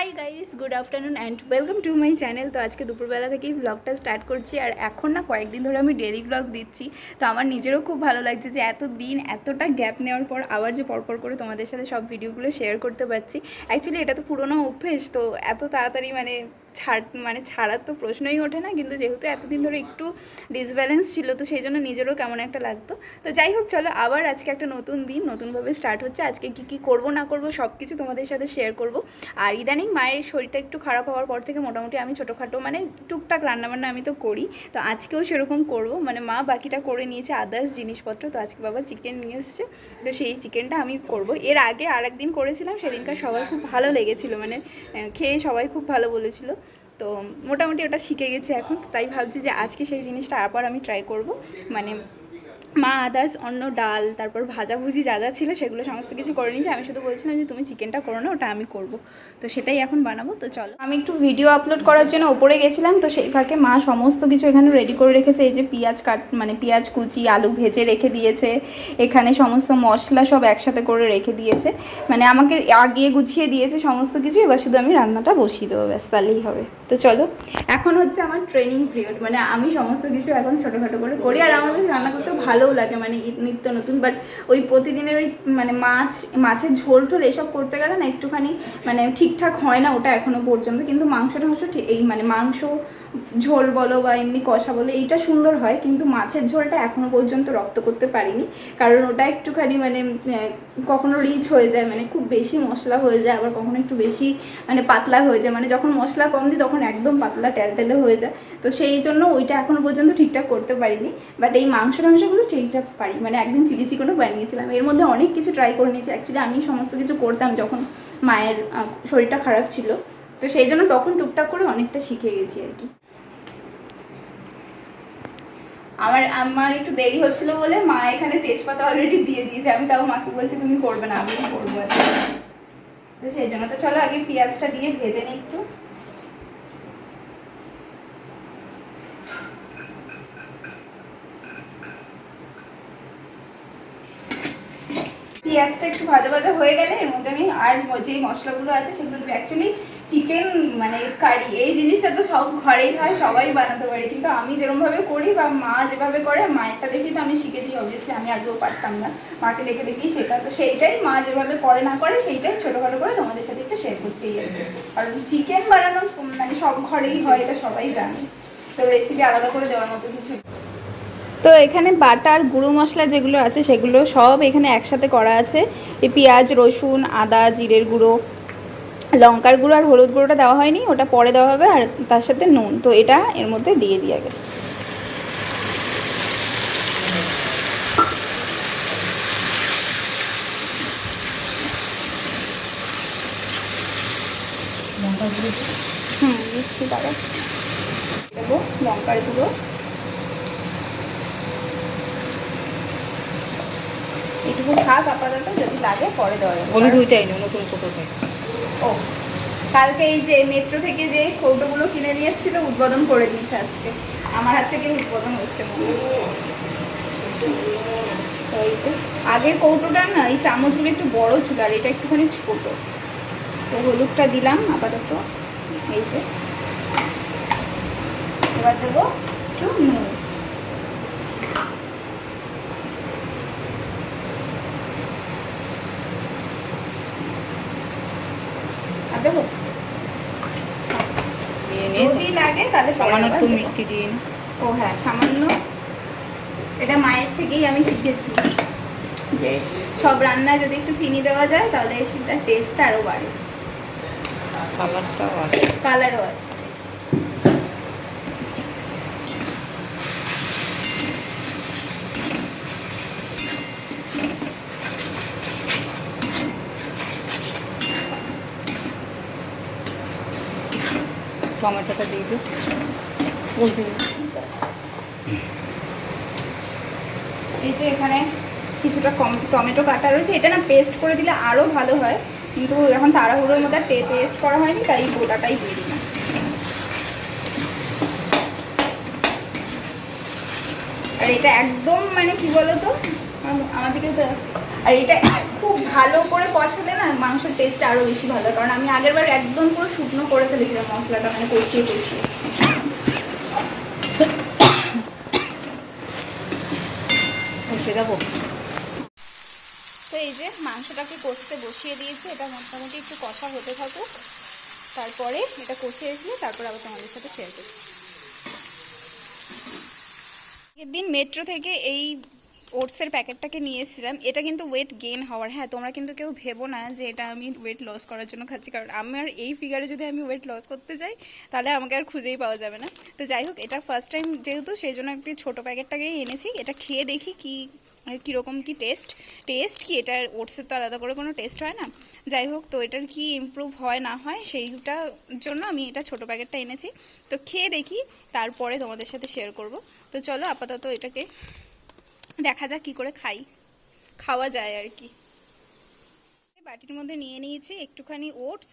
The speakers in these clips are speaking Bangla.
Hi guys good afternoon and welcome to my channel তো আজকে দুপুরবেলা থেকেই ব্লগটা স্টার্ট করছি আর এখন না কয়েকদিন ধরে আমি ডেলি ব্লগ দিচ্ছি। তো আমার নিজেরও খুব ভালো লাগছে যে এত দিন এতটা গ্যাপ নেওয়ার পর আবার যে পরপর করে তোমাদের সাথে সব ভিডিওগুলো শেয়ার করতে পারছি। অ্যাকচুয়ালি এটা তো পুরোনো অভ্যেস, তো এত তাড়াতাড়ি মানে ছাড় মানে ছাড়ার তো প্রশ্নই ওঠে না, কিন্তু যেহেতু এতদিন ধরে একটু ডিসব্যালেন্স ছিল, তো সেই জন্য নিজেরও কেমন একটা লাগতো। তো যাই হোক, চলো আবার আজকে একটা নতুন দিন, নতুনভাবে স্টার্ট হচ্ছে। আজকে কি কি করব, না করব সব কিছু তোমাদের সাথে শেয়ার করব। আর ইদানিং মায়ের শরীরটা একটু খারাপ হওয়ার পর থেকে মোটামুটি আমি ছোটোখাটো মানে টুকটাক রান্নাবান্না আমি তো করি। তো আজকেও সেরকম করব মানে মা বাকিটা করে নিয়েছে আদার্স জিনিসপত্র, তো আজকে বাবা চিকেন নিয়ে এসছে। তো সেই চিকেনটা আমি করব। এর আগে আর একদিন করেছিলাম, সেদিনকার সবার খুব ভালো লেগেছিলো মানে খেয়ে সবাই খুব ভালো বলেছিল। তো মোটামুটি ওটা শিখে গেছে এখন তাই ভাবছি যে আজকে সেই জিনিসটা আবার আমি ট্রাই করব। মানে মা আদার্স অন্য ডাল, তারপর ভাজাভুজি যা যা ছিল সেগুলো সমস্ত কিছু করে নিয়েছি। আমি শুধু বলছিলাম যে তুমি চিকেনটা করো না, ওটা আমি করব। তো সেটাই এখন বানাবো, তো চলো। আমি একটু ভিডিও আপলোড করার জন্য ওপরে গেছিলাম, তো সেই ফাঁকে মা সমস্ত কিছু এখানে রেডি করে রেখেছে। এই যে পেঁয়াজ কাট মানে পেঁয়াজ কুচি, আলু ভেজে রেখে দিয়েছে। এখানে সমস্ত মশলা সব একসাথে করে রেখে দিয়েছে। মানে আমাকে আগিয়ে গুছিয়ে দিয়েছে সমস্ত কিছু, এবার শুধু আমি রান্নাটা বসিয়ে দেবো, ব্যাস, তাহলেই হবে। তো চলো, এখন হচ্ছে আমার ট্রেনিং পিরিয়ড মানে আমি সমস্ত কিছু এখন ছোটোখাটো করে করি আর আমার বেশ রান্না করতে ভালোও লাগে মানে নিত্য নতুন বাট ওই প্রতিদিনের ওই মানে মাছ, মাছের ঝোল ঠোল এসব করতে গেলে না একটুখানি মানে ঠিকঠাক হয় না ওটা এখনও পর্যন্ত, কিন্তু মাংস টাংস ঠিক, এই মানে মাংস ঝোল বলো বা এমনি কষা বলো, এইটা সুন্দর হয়, কিন্তু মাছের ঝোলটা এখনও পর্যন্ত রপ্ত করতে পারিনি। কারণ ওটা একটুখানি মানে কখনো রিচ হয়ে যায় মানে খুব বেশি মশলা হয়ে যায়, আবার কখনো একটু বেশি মানে পাতলা হয়ে যায়। মানে যখন মশলা কম দিই, তখন একদম পাতলা টেলটেলে হয়ে যায়। তো সেই জন্য ওইটা এখনও পর্যন্ত ঠিকঠাক করতে পারিনি। বাট এই মাংস টাংসগুলো ঠিকঠাক পারি। মানে একদিন চিলি চিকেনও বানিয়েছিলাম। এর মধ্যে অনেক কিছু ট্রাই করে নিয়েছি। অ্যাকচুয়ালি আমি সমস্ত কিছু করতাম যখন মায়ের শরীরটা খারাপ ছিল। তো সেই জন্য তখন টুকটাক করে অনেকটা শিখে গেছি আর কি। আমার আমার একটু দেরি হচ্ছিল বলে মা এখানে তেজপাতা অলরেডি দিয়ে দিয়েছে। আমি তাও মাকে বলছি, তুমি করবে না আমি করব তো সেই জন্য তো চলো আগে পেঁয়াজটা দিয়ে ভেজে নিই একটু। পেঁয়াজটা একটু ভাজা ভাজা হয়ে গেলে এর মধ্যে আমি আর যে মশলাগুলো আছে সেগুলো অ্যাকচুয়ালি চিকেন মানে কারি এই জিনিসটা তো সব ঘরেই হয়, সবাই বানাতে পারে। কিন্তু আমি যেরকমভাবে করি বা মা যেভাবে করে, মায়েরটা দেখি তো আমি শিখেছি অবভিয়াসলি আমি আগেও পারতাম না। মাকে দেখে দেখি শেখা, তো সেইটাই মা যেভাবে করে না করে, সেইটাই ছোটোখাটো করে তোমাদের সাথে একটু শেয়ার করছি আর চিকেন বানানো মানে সব ঘরেই হয়, এটা সবাই জানে। তো রেসিপি আলাদা করে দেওয়ার মতো কিছু তো এখানে বাটার, গুঁড়ো মশলা যেগুলো আছে, সেগুলো সব এখানে একসাথে করা আছে। পেঁয়াজ, রসুন, আদা, জিরের গুঁড়ো লঙ্কার গুঁড়ো আর হলুদ গুঁড়োটা দেওয়া হয়নি, ওটা পরে দেওয়া হবে আর তার সাথে নুন। তো এটা এর মধ্যে দিয়ে দিয়ে দাদা। দেবো লঙ্কার গুঁড়ো। এটুকু আপাতত, যদি লাগে পরে দেওয়া যাবে। হলুদ ওইটাই না নতুন কোটোটাই ও, কালকে এই যে মেট্রো থেকে যে কৌটোগুলো কিনে নিয়ে এসেছিল, উদ্বোধন করে দিয়েছে আজকে। আমার হাত থেকে উদ্বোধন হচ্ছে তো এই যে, আগের কৌটোটা না, এই চামচগুলো একটু বড় ছিল, আর এটা একটুখানি ছোট। তো হলুদটা দিলাম আপাতত। এই যে, এবার দেবো একটু নুন আর দেবো নিয়ে নিয়ে যদি লাগে তাহলে সামান্য একটু মিষ্টি দিন। ও হ্যাঁ সামান্য। এটা মায়ের থেকেই আমি শিখেছি যে সব রান্না যদি একটু চিনি দেওয়া যায় তাহলে সেটা টেস্ট আরও বাড়ে। কালারটাও আছে। কালারও আছে। টমেটোটা দিয়ে দিও বলতে এই যে এখানে কিছুটা কম টমেটো কাটা রয়েছে, এটা না পেস্ট করে দিলে আরও ভালো হয়। কিন্তু এখন তাড়াহুড়োর মধ্যে পেস্ট করা হয়নি, তাই গোটাটাই দিয়ে দিলাম। আর এটা একদম মানে কি বলো তো আম- আমার দিকে তো আর এটা খুব ভালো করে কষালে না মাংসের টেস্ট আরও বেশি ভালো হয়। কারণ আমি আগের বার একদম পুরো শুকনো করে ফেলেছিলাম মশলাটা মানে কষিয়ে কষিয়ে। যাব তো এই যে মাংসটাকে কষতে বসিয়ে দিয়েছি, এটা মোটামুটি একটু কষা হতে থাকুক। তারপরে এটা কষে আসলে তারপর আবার তোমাদের সাথে শেয়ার করছি। দিন মেট্রো থেকে এই ওটসের প্যাকেটটাকে নিয়ে এসেছিলাম এটা কিন্তু ওয়েট গেইন হওয়ার। হ্যাঁ তোমরা কিন্তু কেউ ভেবো না যে এটা আমি ওয়েট লস করার জন্য খাচ্ছি। কারণ আমার এই ফিগারে যদি আমি ওয়েট লস করতে যাই, তাহলে আমাকে আর খুঁজেই পাওয়া যাবে না। তো যাই হোক, এটা ফার্স্ট টাইম যেহেতু, সেই জন্য একটি ছোটো প্যাকেটটাকেই এনেছি। এটা খেয়ে দেখি কি কীরকম কি টেস্ট টেস্ট কি? এটার ওটসের তো আলাদা করে কোনো টেস্ট হয় না। যাই হোক, তো এটার কি ইমপ্রুভ হয় না হয় সেইটার জন্য আমি এটা ছোটো প্যাকেটটা এনেছি। তো খেয়ে দেখি, তারপরে তোমাদের সাথে শেয়ার করব। তো চলো আপাতত এটাকে দেখা যাক কী করে খাই। খাওয়া যায় আর কি। বাটির মধ্যে নিয়ে নিয়েছি একটুখানি ওটস,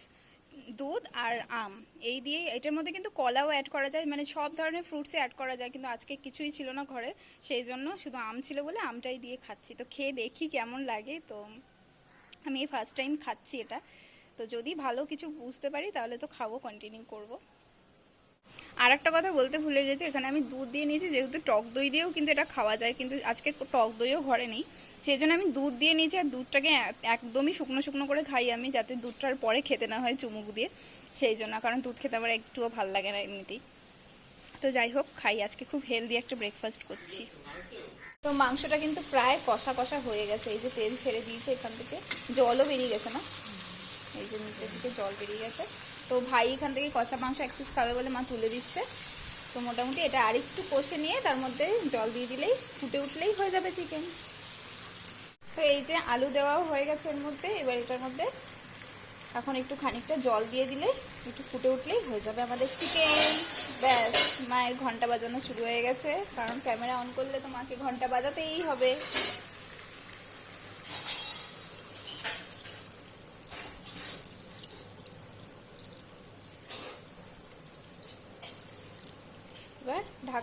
দুধ আর আম। এই দিয়ে এটার মধ্যে কিন্তু কলাও অ্যাড করা যায় মানে সব ধরনের ফ্রুটসই অ্যাড করা যায়, কিন্তু আজকে কিছুই ছিল না ঘরে। সেই জন্য শুধু আম ছিল বলে আমটাই দিয়ে খাচ্ছি। তো খেয়ে দেখি কেমন লাগে। তো আমি এই ফার্স্ট টাইম খাচ্ছি এটা। তো যদি ভালো কিছু বুঝতে পারি তাহলে তো খাব কন্টিনিউ করব। আর একটা কথা বলতে ভুলে গেছি, এখানে আমি দুধ দিয়ে নিয়েছি, যেহেতু টক দই দিয়েও কিন্তু এটা খাওয়া যায়, কিন্তু আজকে টক দইও ঘরে নেই। সেই জন্য আমি দুধ দিয়ে নিয়েছি আর দুধটাকে একদমই শুকনো শুকনো করে খাই আমি, যাতে দুধটার পরে খেতে না হয় চুমুক দিয়ে। সেই জন্য, কারণ দুধ খেতে আমার একটুও ভালো লাগে না এমনিতেই। তো যাই হোক, খাই, আজকে খুব হেলদি একটা ব্রেকফাস্ট করছি। তো মাংসটা কিন্তু প্রায় কষা কষা হয়ে গেছে, এই যে তেল ছেড়ে দিয়েছে এখান থেকে। জলও বেরিয়ে গেছে না? এই যে নিচে থেকে জল বেরিয়ে গেছে। তো ভাই এখান থেকে কষা মাংস এক পিস খাবে বলে মা তুলে দিচ্ছে। তো মোটামুটি এটা আরেকটু কষে নিয়ে তার মধ্যে জল দিয়ে দিলেই ফুটে উঠলেই হয়ে যাবে চিকেন তো এই যে আলু দেওয়াও হয়ে গেছে এর মধ্যে, এবার এটার মধ্যে এখন একটু খানিকটা জল দিয়ে দিলে একটু ফুটে উঠলেই হয়ে যাবে আমাদের চিকেন ব্যাস, মায়ের ঘণ্টা বাজানো শুরু হয়ে গেছে, কারণ ক্যামেরা অন করলে তো মাকে ঘণ্টা বাজাতেই হবে।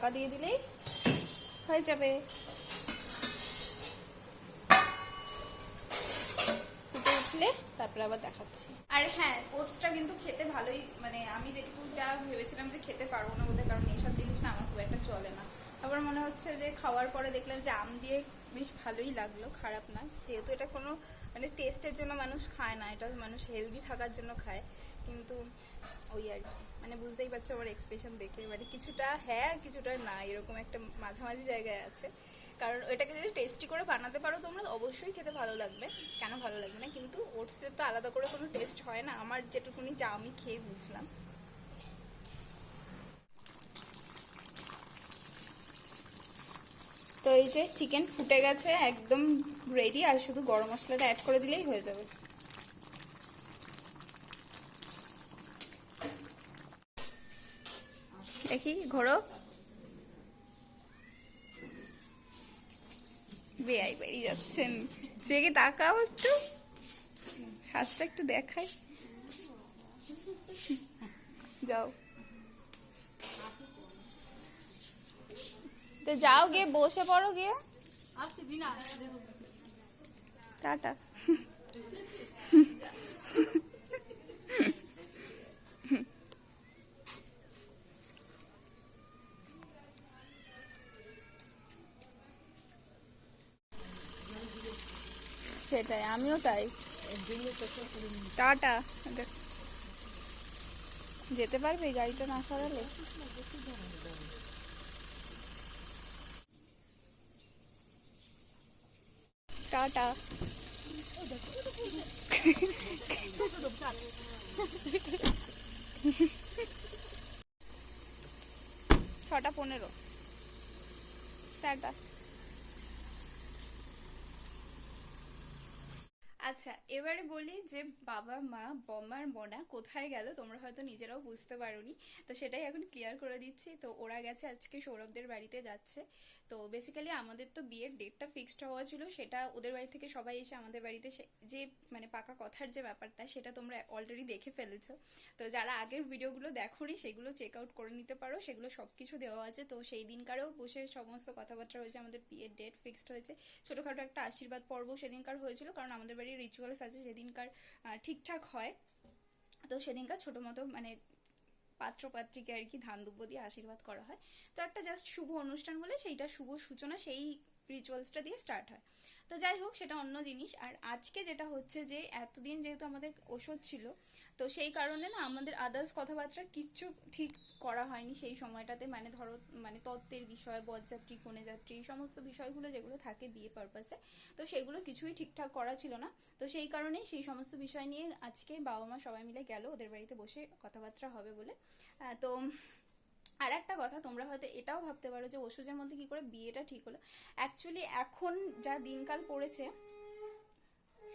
ঢাকা দিয়ে দিলেই হয়ে যাবে। ফুটে উঠলে তারপরে আবার দেখাচ্ছি। আর হ্যাঁ ওটসটা কিন্তু খেতে ভালোই মানে আমি যেটুকু যা ভেবেছিলাম যে খেতে পারব না বলে, কারণ এইসব জিনিস না আমার খুব একটা চলে না। তারপর মনে হচ্ছে যে খাওয়ার পরে দেখলাম যে আম দিয়ে বেশ ভালোই লাগল, খারাপ না। যেহেতু এটা কোনো মানে টেস্টের জন্য মানুষ খায় না, এটা মানুষ হেলদি থাকার জন্য খায়, কিন্তু ওই আর কি। মানে বুঝতেই পারছ আমার এক্সপ্রেশন দেখে। মানে কিছুটা হ্যাঁ কিছুটা না, এরকম একটা মাঝামাঝি জায়গায় আছে। কারণ ওইটাকে যদি টেস্টি করে বানাতে পারো, তোমরা অবশ্যই খেতে ভালো লাগবে। কেন ভালো লাগবে না? কিন্তু ওটসের তো আলাদা করে কোনো টেস্ট হয় না। আমার যেটুকুনি যা আমি খেয়ে বুঝলাম। তো এই যে চিকেন ফুটে গেছে, একদম রেডি আর শুধু গরম মশলাটা অ্যাড করে দিলেই হয়ে যাবে দেখি ঘোরো বেআই বেরিয়ে যাচ্ছেন। সে কি তাকাও একটু? সাজটা একটু দেখাই। যাও। তো যাও গিয়ে বসে পড়ো গিয়ে। টাটা। সেটাই আমিও তাই। টাটা। যেতে পারবে গাড়িটা না সরালে? টাটা। ছটা পনেরো। টাটা। আচ্ছা এবারে বলি যে বাবা, মা বম্মার মনা কোথায় গেল তোমরা হয়তো নিজেরাও বুঝতে পারোনি। তো সেটাই এখন ক্লিয়ার করে দিচ্ছি। তো ওরা গেছে আজকে সৌরভদের বাড়িতে যাচ্ছে। তো বেসিক্যালি আমাদের তো বিয়ের ডেটটা ফিক্সড হওয়া ছিল, সেটা ওদের বাড়ি থেকে সবাই এসে আমাদের বাড়িতে যে মানে পাকা কথার যে ব্যাপারটা, সেটা তোমরা অলরেডি দেখে ফেলেছো। তো যারা আগের ভিডিওগুলো দেখোনি, সেগুলো চেক আউট করে নিতে পারো, সেগুলো সব কিছু দেওয়া আছে। তো সেই দিনকারেও বসে সমস্ত কথাবার্তা হয়েছে আমাদের বিয়ের ডেট ফিক্সড হয়েছে। ছোটোখাটো একটা আশীর্বাদ পর্ব সেদিনকার হয়েছিল, কারণ আমাদের বাড়ির রিচুয়ালস আছে, সেদিনকার ঠিকঠাক হয়। তো সেদিনকার ছোটো মতো মানে পাত্র পাত্রীকে আর কি ধান দুব্য দিয়ে আশীর্বাদ করা হয়। তো একটা জাস্ট শুভ অনুষ্ঠান বলে সেইটা শুভ সূচনা সেই রিচুয়ালসটা দিয়ে স্টার্ট হয়। তো যাই হোক, সেটা অন্য জিনিস। আর আজকে যেটা হচ্ছে যে, এতদিন যেহেতু আমাদের ওষুধ ছিল তো সেই কারণে না আমাদের আদার্স কথাবার্তা কিচ্ছু ঠিক করা হয়নি সেই সময়টাতে। মানে ধরো মানে তত্ত্বের বিষয়, বরযাত্রী কনে যাত্রী এই সমস্ত বিষয়গুলো যেগুলো থাকে বিয়ে পারপাসে তো সেগুলো কিছুই ঠিকঠাক করা ছিল না। তো সেই কারণেই সেই সমস্ত বিষয় নিয়ে আজকে বাবা মা সবাই মিলে গেল, ওদের বাড়িতে বসে কথাবার্তা হবে বলে। তো আর একটা কথা, তোমরা হয়তো এটাও ভাবতে পারো যে ওষুধের মধ্যে কি করে বিয়েটা ঠিক হলো। অ্যাকচুয়ালি এখন যা দিনকাল পড়েছে,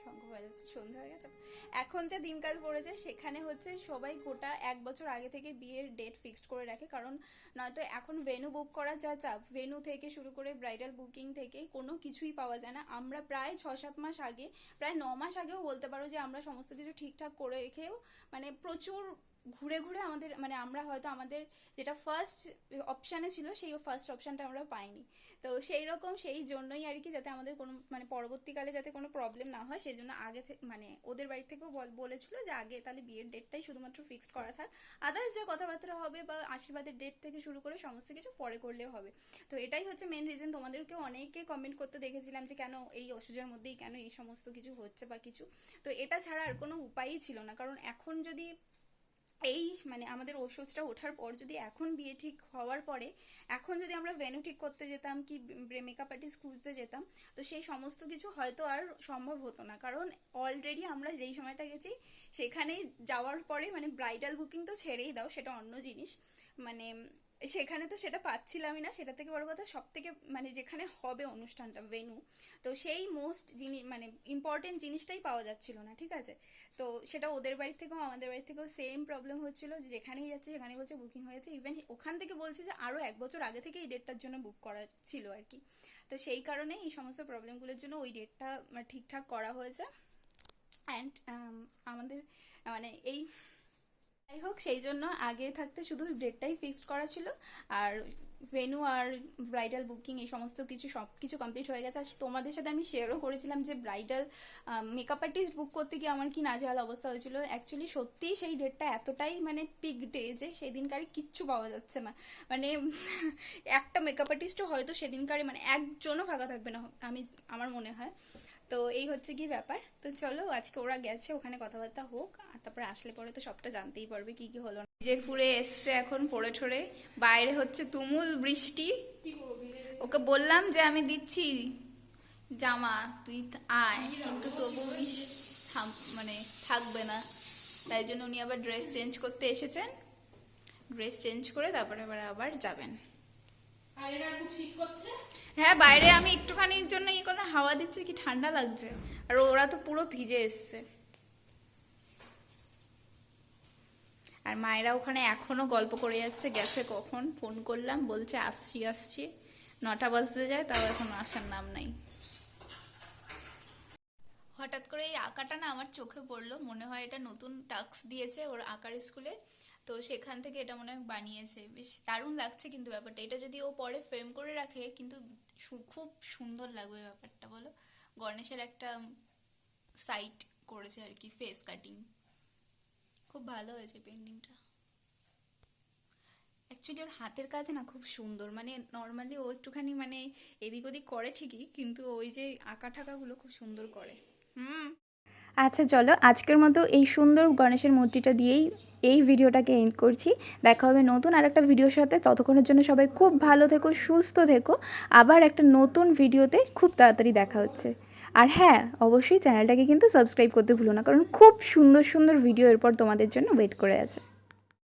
শঙ্খ যাচ্ছে সন্ধ্যা হয়ে গেছে। এখন যে দিনকাল পড়েছে, সেখানে হচ্ছে সবাই গোটা এক বছর আগে থেকে বিয়ের ডেট ফিক্সড করে রাখে। কারণ নয়তো এখন ভেনু বুক করা যা চাপ ভেনু থেকে শুরু করে ব্রাইডাল বুকিং থেকে কোনো কিছুই পাওয়া যায় না। আমরা প্রায় ছ সাত মাস আগে, প্রায় ন মাস আগেও বলতে পারো যে আমরা সমস্ত কিছু ঠিকঠাক করে রেখেও মানে প্রচুর ঘুরে ঘুরে আমাদের মানে আমরা হয়তো আমাদের যেটা ফার্স্ট অপশানে ছিল, সেই ফার্স্ট অপশানটা আমরা পাইনি। তো সেই রকম সেই জন্যই আর কি যাতে আমাদের কোনো মানে পরবর্তীকালে যাতে কোনো প্রবলেম না হয় সেই জন্য আগে থেকে মানে ওদের বাড়ি থেকেও বল- বলেছিল যে আগে তাহলে বিয়ের ডেটটাই শুধুমাত্র ফিক্সড করা থাক। আদার্স যে কথাবার্তা হবে বা আশীর্বাদের ডেট থেকে শুরু করে সমস্ত কিছু পরে করলেও হবে। তো এটাই হচ্ছে মেন রিজন তোমাদেরকে অনেকে কমেন্ট করতে দেখেছিলাম যে কেন এই ওষুধের মধ্যেই কেন এই সমস্ত কিছু হচ্ছে বা কিছু। তো এটা ছাড়া আর কোনো উপায়ই ছিল না। কারণ এখন যদি এই মানে আমাদের ওষুধটা ওঠার পর যদি এখন বিয়ে ঠিক হওয়ার পরে, এখন যদি আমরা ভেনু ঠিক করতে যেতাম কি মেকআপ আর্টিস্ট খুঁজতে যেতাম, তো সেই সমস্ত কিছু হয়তো আর সম্ভব হতো না। কারণ অলরেডি আমরা যেই সময়টা গেছি সেখানে যাওয়ার পরে মানে ব্রাইডাল বুকিং তো ছেড়েই দাও, সেটা অন্য জিনিস। মানে সেখানে তো সেটা পাচ্ছিলামই না, সেটা থেকে বড় কথা সব থেকে মানে যেখানে হবে অনুষ্ঠানটা ভেনু তো সেই মোস্ট জিনিস মানে ইম্পর্টেন্ট জিনিসটাই পাওয়া যাচ্ছিল না, ঠিক আছে? তো সেটা ওদের বাড়ি থেকেও, আমাদের বাড়ি থেকেও সেম প্রবলেম হচ্ছিল যে যেখানেই যাচ্ছে সেখানেই বলছে বুকিং হয়েছে ইভেন ওখান থেকে বলছে যে আরও এক বছর আগে থেকে এই ডেটটার জন্য বুক করা ছিল আর কি। তো সেই কারণে এই সমস্ত প্রবলেমগুলোর জন্য ওই ডেটটা ঠিকঠাক করা হয়েছে। অ্যান্ড আমাদের মানে এই যাই হোক, সেই জন্য আগে থাকতে শুধু ডেটটাই ফিক্সড করা ছিল। আর ভেনু আর ব্রাইডাল বুকিং এই সমস্ত কিছু সব কিছু কমপ্লিট হয়ে গেছে। আর তোমাদের সাথে আমি শেয়ারও করেছিলাম যে ব্রাইডাল মেকআপ আর্টিস্ট বুক করতে গিয়ে আমার কি নাজেহাল অবস্থা হয়েছিল। অ্যাকচুয়ালি সত্যিই সেই ডেটটা এতটাই মানে পিক ডে যে সেদিনকারে কিচ্ছু পাওয়া যাচ্ছে না। মানে একটা মেকআপ আর্টিস্টও হয়তো সেদিনকারে মানে একজনও ফাঁকা থাকবে না, আমি, আমার মনে হয়। তো এই হচ্ছে কি ব্যাপার। তো চলো আজকে ওরা গেছে, ওখানে কথাবার্তা হোক, আর তারপরে আসলে পরে তো সবটা জানতেই পারবে কি কি হলো যে ফুরে এসছে এখন পড়ে ঠরে। বাইরে হচ্ছে তুমুল বৃষ্টি। ওকে বললাম যে আমি দিচ্ছি জামা, তুই আয়। কিন্তু তবু মানে থাকবে না। তাই জন্য উনি আবার ড্রেস চেঞ্জ করতে এসেছেন। ড্রেস চেঞ্জ করে তারপরে আবার আবার যাবেন। আর খুব শীত করছে। হ্যাঁ বাইরে আমি একটুখানির জন্য ইয়ে করলাম হাওয়া দিচ্ছে কি ঠান্ডা লাগছে? আর ওরা তো পুরো ভিজে এসছে। আর মায়েরা ওখানে এখনও গল্প করে যাচ্ছে, গেছে কখন? ফোন করলাম, বলছে, আসছি আসছি। নটা বাজতে যায়, তাও এখন আসার নাম নাই। হঠাৎ করে এই আঁকাটা না আমার চোখে পড়ল। মনে হয় এটা নতুন টাস্ক দিয়েছে ওর আঁকার স্কুলে। তো সেখান থেকে এটা মনে হয় বানিয়েছে। বেশ দারুণ লাগছে কিন্তু ব্যাপারটা। এটা যদি ও পরে ফ্রেম করে রাখে, কিন্তু খুব সুন্দর লাগবে ব্যাপারটা, বলো? গণেশের একটা সাইট করেছে আর কি ফেস কাটিং খুব ভালো হয়েছে পেন্টিংটা অ্যাকচুয়ালি ওর হাতের কাজ না খুব সুন্দর। মানে নর্মালি ও একটুখানি মানে এদিক ওদিক করে ঠিকই, কিন্তু ওই যে আঁকা ঠাকাগুলো খুব সুন্দর করে। হুম। আচ্ছা চলো আজকের মতো এই সুন্দর গণেশের মূর্তিটা দিয়েই এই ভিডিওটাকে এন্ড করছি। দেখা হবে নতুন আর একটা ভিডিওর সাথে। ততক্ষণের জন্য সবাই খুব ভালো থেকো, সুস্থ থেকো। আবার একটা নতুন ভিডিওতে খুব তাড়াতাড়ি দেখা হচ্ছে। আর হ্যাঁ অবশ্যই চ্যানেলটাকে কিন্তু সাবস্ক্রাইব করতে ভুলো না, কারণ খুব সুন্দর সুন্দর ভিডিও এরপর তোমাদের জন্য ওয়েট করে আছে।